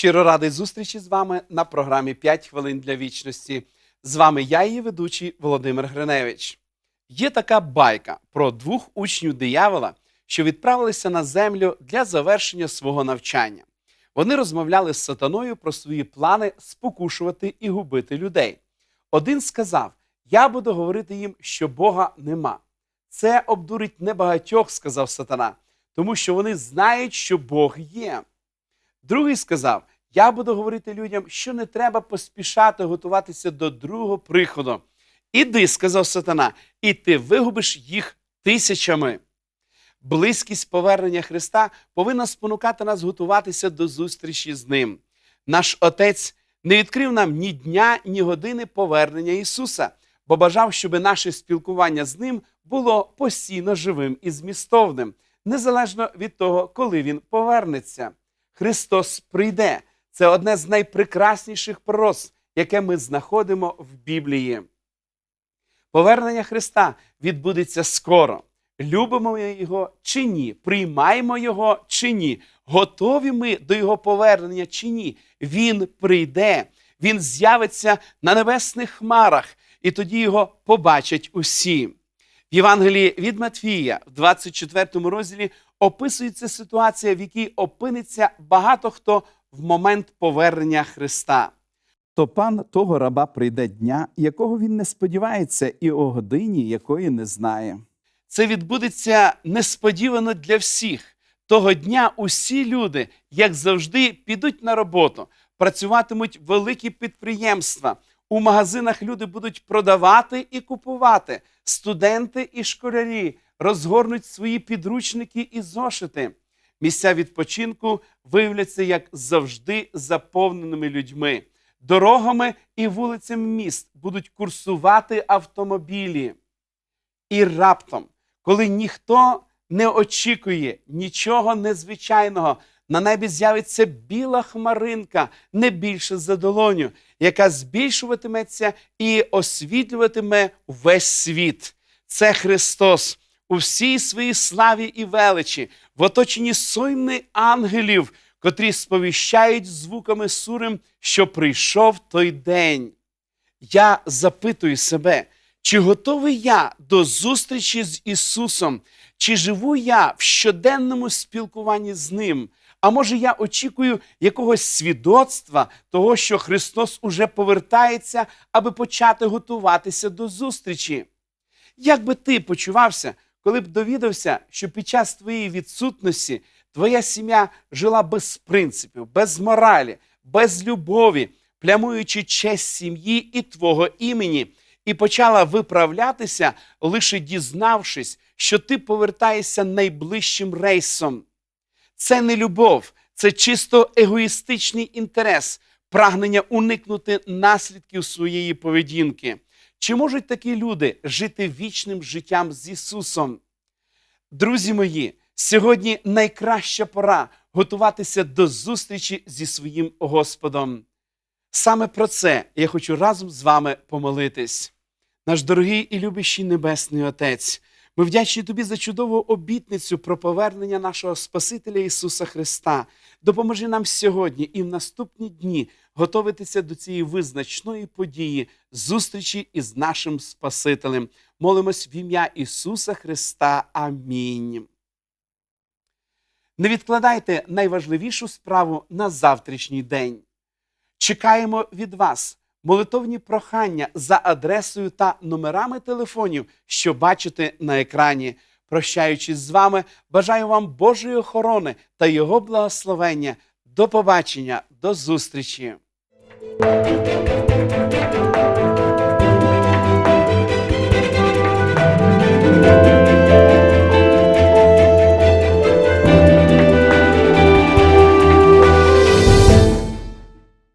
Щиро радий зустрічі з вами на програмі «5 хвилин для вічності. З вами я, її ведучий Володимир Гриневич. Є така байка про двох учнів диявола, що відправилися на землю для завершення свого навчання. Вони розмовляли з сатаною про свої плани спокушувати і губити людей. Один сказав: Я буду говорити їм, що Бога нема. Це обдурить небагатьох, сказав сатана, тому що вони знають, що Бог є. Другий сказав: Я буду говорити людям, що не треба поспішати готуватися до другого приходу. Іди, сказав сатана, і ти вигубиш їх тисячами. Близькість повернення Христа повинна спонукати нас готуватися до зустрічі з Ним. Наш Отець не відкрив нам ні дня, ні години повернення Ісуса, бо бажав, щоб наше спілкування з Ним було постійно живим і змістовним, незалежно від того, коли Він повернеться. Христос прийде. Це одне з найпрекрасніших пророцтв, яке ми знаходимо в Біблії. Повернення Христа відбудеться скоро. Любимо ми Його чи ні? Приймаємо Його чи ні? Готові ми до Його повернення чи ні? Він прийде, Він з'явиться на небесних хмарах, і тоді його побачать усі. В Євангелії від Матфія, в 24 розділі, описується ситуація, в якій опиниться багато хто в момент повернення Христа. То пан того раба прийде дня, якого він не сподівається, і о годині, якої не знає. Це відбудеться несподівано для всіх. Того дня усі люди, як завжди, підуть на роботу, працюватимуть великі підприємства. У магазинах люди будуть продавати і купувати. Студенти і школярі розгорнуть свої підручники і зошити. Місця відпочинку виявляться, як завжди, заповненими людьми. Дорогами і вулицями міст будуть курсувати автомобілі. І раптом, коли ніхто не очікує нічого незвичайного, на небі з'явиться біла хмаринка, не більше за долоню, яка збільшуватиметься і освітлюватиме весь світ. Це Христос у всій своїй славі і величі, в оточенні сойми ангелів, котрі сповіщають звуками сурим, що прийшов той день. Я запитую себе, чи готовий я до зустрічі з Ісусом, чи живу я в щоденному спілкуванні з Ним? А може, я очікую якогось свідоцтва того, що Христос уже повертається, аби почати готуватися до зустрічі? Як би ти почувався, коли б довідався, що під час твоєї відсутності твоя сім'я жила без принципів, без моралі, без любові, плямуючи честь сім'ї і твого імені, і почала виправлятися, лише дізнавшись, що ти повертаєшся найближчим рейсом? Це не любов, це чисто егоїстичний інтерес, прагнення уникнути наслідків своєї поведінки. Чи можуть такі люди жити вічним життям з Ісусом? Друзі мої, сьогодні найкраща пора готуватися до зустрічі зі своїм Господом. Саме про це я хочу разом з вами помолитись. Наш дорогий і любящий Небесний Отець, ми вдячні Тобі за чудову обітницю про повернення нашого Спасителя Ісуса Христа. Допоможи нам сьогодні і в наступні дні готуватися до цієї визначної події, зустрічі із нашим Спасителем. Молимось в ім'я Ісуса Христа. Амінь. Не відкладайте найважливішу справу на завтрашній день. Чекаємо від вас молитовні прохання за адресою та номерами телефонів, що бачите на екрані. Прощаючись з вами, бажаю вам Божої охорони та Його благословення. До побачення, до зустрічі!